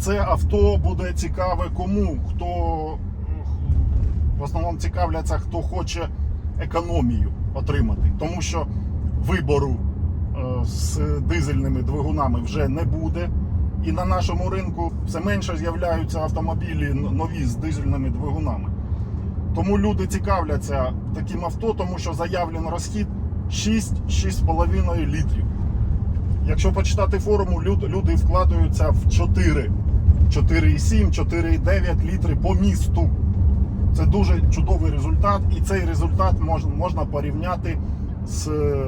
це авто буде цікаве кому, хто в основному цікавляться, хто хоче економію отримати. Тому що вибору е, з дизельними двигунами вже не буде. І на нашому ринку все менше з'являються автомобілі нові з дизельними двигунами. Тому люди цікавляться таким авто, тому що заявлений розхід 6-6,5 літрів. Якщо почитати форму, люди вкладаються в 4, 4,7, 4,9 літри по місту. Це дуже чудовий результат, і цей результат мож, можна порівняти з е,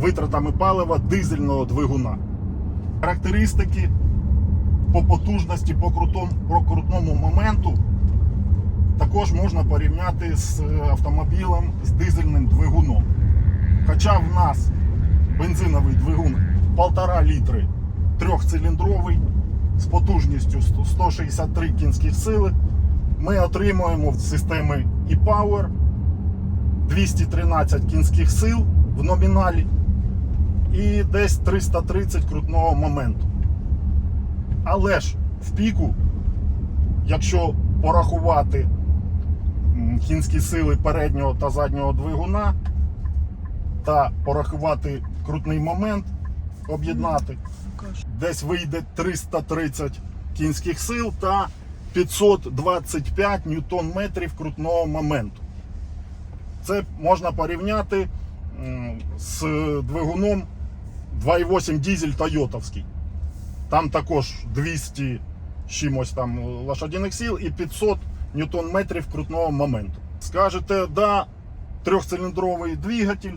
витратами палива дизельного двигуна. Характеристики по потужності, по, крутом, по крутному моменту також можна порівняти з автомобілем з дизельним двигуном. Хоча в нас бензиновий двигун 1,5 літри трьохциліндровий з потужністю 163 кінських сили, ми отримуємо з системи e-Power 213 кінських сил в номіналі і десь 330 крутного моменту. Але ж в піку, якщо порахувати кінські сили переднього та заднього двигуна та порахувати крутний момент, об'єднати, десь вийде 330 кінських сил та 525 ньютон-метрів крутного моменту. Це можна порівняти з двигуном 2,8 дізель Тойотовський. Там також 200 з чимось там лошадиних сил і 500 ньютон-метрів крутного моменту. Скажете, да, трьохциліндровий двигатель,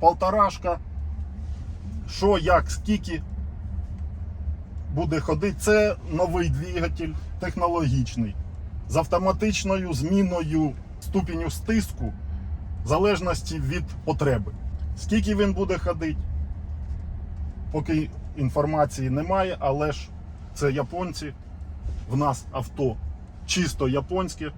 полторашка. Що, як, скільки буде ходити? Це новий двигатель, технологічний, з автоматичною зміною ступеню стиску в залежності від потреби. Скільки він буде ходити? Поки інформації немає, але ж це японці. В нас авто чисто японське.